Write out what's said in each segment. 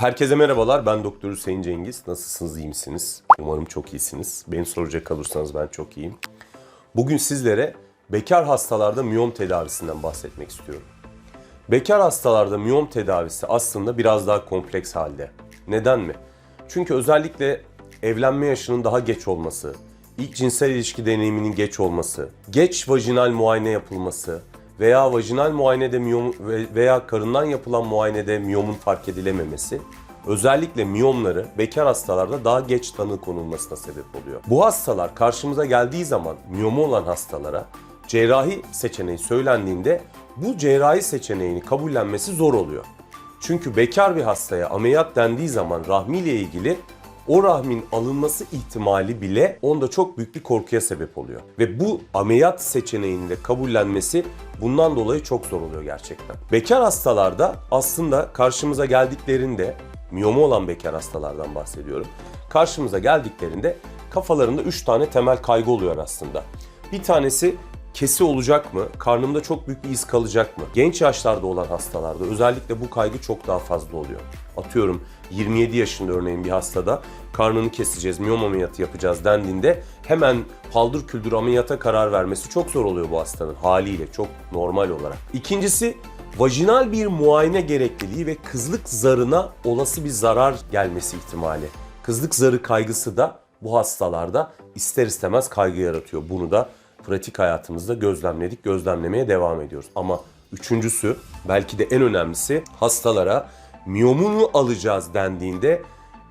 Herkese merhabalar. Ben Doktor Hüseyin Cengiz. Nasılsınız, iyi misiniz? Umarım çok iyisiniz. Beni soracak kalırsanız ben çok iyiyim. Bugün sizlere bekar hastalarda miyom tedavisinden bahsetmek istiyorum. Bekar hastalarda miyom tedavisi aslında biraz daha kompleks halde. Neden mi? Çünkü özellikle evlenme yaşının daha geç olması, ilk cinsel ilişki deneyiminin geç olması, geç vajinal muayene yapılması veya vajinal muayenede miyom ve- veya karından yapılan muayenede miyomun fark edilememesi özellikle miyomları bekar hastalarda daha geç tanı konulmasına sebep oluyor. Bu hastalar karşımıza geldiği zaman miyomu olan hastalara cerrahi seçeneği söylendiğinde bu cerrahi seçeneğini kabullenmesi zor oluyor. Çünkü bekar bir hastaya ameliyat dendiği zaman rahmiyle ilgili o rahmin alınması ihtimali bile onda çok büyük bir korkuya sebep oluyor. Ve bu ameliyat seçeneğini de kabullenmesi bundan dolayı çok zor oluyor gerçekten. Bekar hastalarda aslında karşımıza geldiklerinde, miyomu olan bekar hastalardan bahsediyorum. Karşımıza geldiklerinde kafalarında 3 tane temel kaygı oluyor aslında. Bir tanesi kesi olacak mı? Karnımda çok büyük bir iz kalacak mı? Genç yaşlarda olan hastalarda özellikle bu kaygı çok daha fazla oluyor. Atıyorum 27 yaşında örneğin bir hastada karnını keseceğiz, miyom ameliyatı yapacağız dendiğinde hemen paldır küldür ameliyata karar vermesi çok zor oluyor bu hastanın haliyle çok normal olarak. İkincisi vajinal bir muayene gerekliliği ve kızlık zarına olası bir zarar gelmesi ihtimali. Kızlık zarı kaygısı da bu hastalarda ister istemez kaygı yaratıyor. Bunu da pratik hayatımızda gözlemledik, gözlemlemeye devam ediyoruz. Ama üçüncüsü, belki de en önemlisi hastalara miyomunu alacağız dendiğinde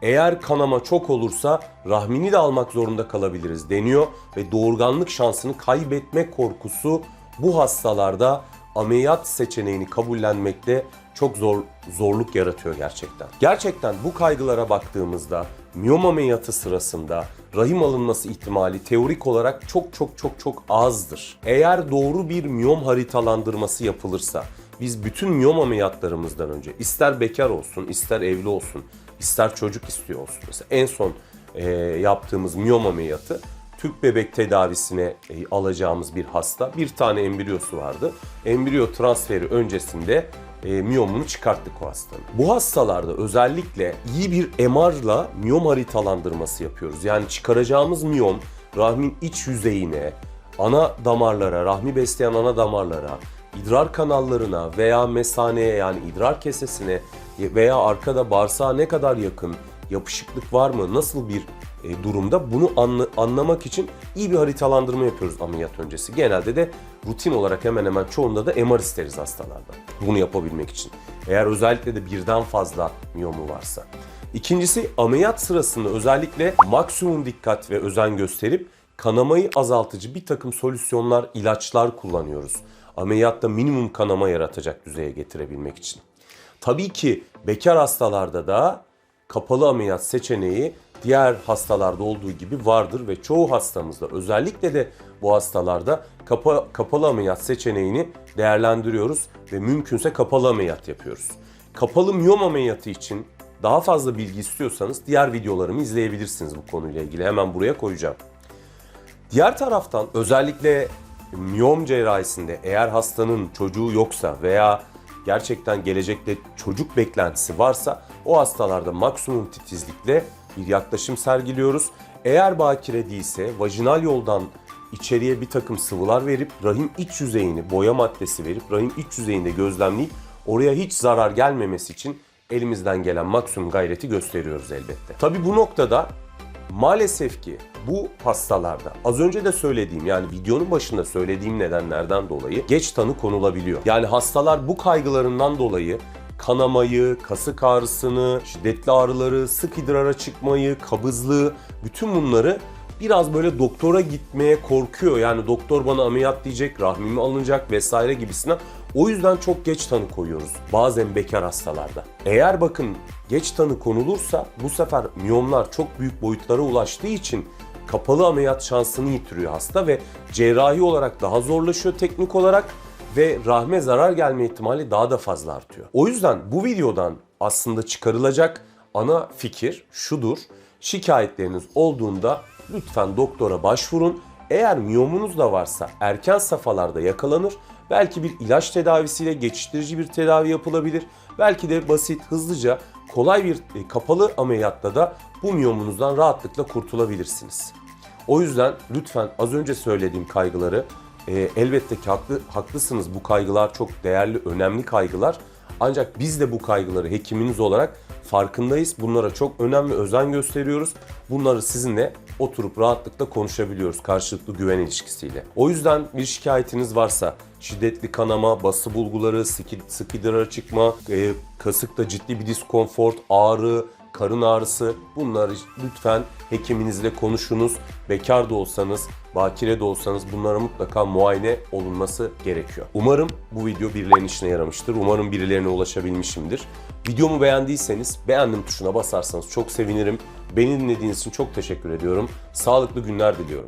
eğer kanama çok olursa rahmini de almak zorunda kalabiliriz deniyor ve doğurganlık şansını kaybetme korkusu bu hastalarda ameliyat seçeneğini kabullenmekte çok zor zorluk yaratıyor gerçekten. Gerçekten bu kaygılara baktığımızda miyom ameliyatı sırasında rahim alınması ihtimali teorik olarak çok çok çok çok azdır. Eğer doğru bir miyom haritalandırması yapılırsa biz bütün miyom ameliyatlarımızdan önce ister bekar olsun, ister evli olsun, ister çocuk istiyor olsun. Mesela en son e, yaptığımız miyom ameliyatı tüp bebek tedavisine e, alacağımız bir hasta. Bir tane embriyosu vardı. Embriyo transferi öncesinde e, miyomunu çıkarttık o hastanın. Bu hastalarda özellikle iyi bir MR'la miyom haritalandırması yapıyoruz. Yani çıkaracağımız miyom rahmin iç yüzeyine, ana damarlara, rahmi besleyen ana damarlara, idrar kanallarına veya mesaneye yani idrar kesesine veya arkada bağırsağa ne kadar yakın, yapışıklık var mı, nasıl bir durumda bunu anla- anlamak için iyi bir haritalandırma yapıyoruz ameliyat öncesi. Genelde de rutin olarak hemen hemen çoğunda da MR isteriz hastalarda bunu yapabilmek için. Eğer özellikle de birden fazla miyomu varsa. İkincisi ameliyat sırasında özellikle maksimum dikkat ve özen gösterip kanamayı azaltıcı bir takım solüsyonlar, ilaçlar kullanıyoruz. Ameliyatta minimum kanama yaratacak düzeye getirebilmek için. Tabii ki bekar hastalarda da kapalı ameliyat seçeneği diğer hastalarda olduğu gibi vardır ve çoğu hastamızda özellikle de bu hastalarda kapa- kapalı ameliyat seçeneğini değerlendiriyoruz ve mümkünse kapalı ameliyat yapıyoruz. Kapalı miyom ameliyatı için daha fazla bilgi istiyorsanız diğer videolarımı izleyebilirsiniz bu konuyla ilgili. Hemen buraya koyacağım. Diğer taraftan özellikle miyom cerrahisinde eğer hastanın çocuğu yoksa veya gerçekten gelecekte çocuk beklentisi varsa o hastalarda maksimum titizlikle bir yaklaşım sergiliyoruz. Eğer bakire değilse vajinal yoldan içeriye bir takım sıvılar verip rahim iç yüzeyini boya maddesi verip rahim iç yüzeyinde gözlemleyip oraya hiç zarar gelmemesi için elimizden gelen maksimum gayreti gösteriyoruz elbette. Tabi bu noktada Maalesef ki bu hastalarda az önce de söylediğim yani videonun başında söylediğim nedenlerden dolayı geç tanı konulabiliyor. Yani hastalar bu kaygılarından dolayı kanamayı, kasık ağrısını, şiddetli ağrıları, sık idrara çıkmayı, kabızlığı bütün bunları biraz böyle doktora gitmeye korkuyor. Yani doktor bana ameliyat diyecek, rahmimi alınacak vesaire gibisinden. O yüzden çok geç tanı koyuyoruz bazen bekar hastalarda. Eğer bakın geç tanı konulursa bu sefer miyomlar çok büyük boyutlara ulaştığı için kapalı ameliyat şansını yitiriyor hasta ve cerrahi olarak daha zorlaşıyor teknik olarak ve rahme zarar gelme ihtimali daha da fazla artıyor. O yüzden bu videodan aslında çıkarılacak ana fikir şudur. Şikayetleriniz olduğunda lütfen doktora başvurun. Eğer miyomunuz da varsa erken safhalarda yakalanır. Belki bir ilaç tedavisiyle geçiştirici bir tedavi yapılabilir. Belki de basit, hızlıca kolay bir e, kapalı ameliyatta da bu miyomunuzdan rahatlıkla kurtulabilirsiniz. O yüzden lütfen az önce söylediğim kaygıları e, elbette ki haklı, haklısınız bu kaygılar çok değerli, önemli kaygılar. Ancak biz de bu kaygıları hekiminiz olarak farkındayız. Bunlara çok önemli özen gösteriyoruz. Bunları sizinle oturup rahatlıkla konuşabiliyoruz karşılıklı güven ilişkisiyle. O yüzden bir şikayetiniz varsa şiddetli kanama, bası bulguları, sıkı, sık idrara çıkma, e, kasıkta ciddi bir diskonfort, ağrı, karın ağrısı bunları lütfen hekiminizle konuşunuz. Bekar da olsanız, bakire de olsanız bunlara mutlaka muayene olunması gerekiyor. Umarım bu video birilerinin işine yaramıştır. Umarım birilerine ulaşabilmişimdir. Videomu beğendiyseniz beğendim tuşuna basarsanız çok sevinirim. Beni dinlediğiniz için çok teşekkür ediyorum. Sağlıklı günler diliyorum.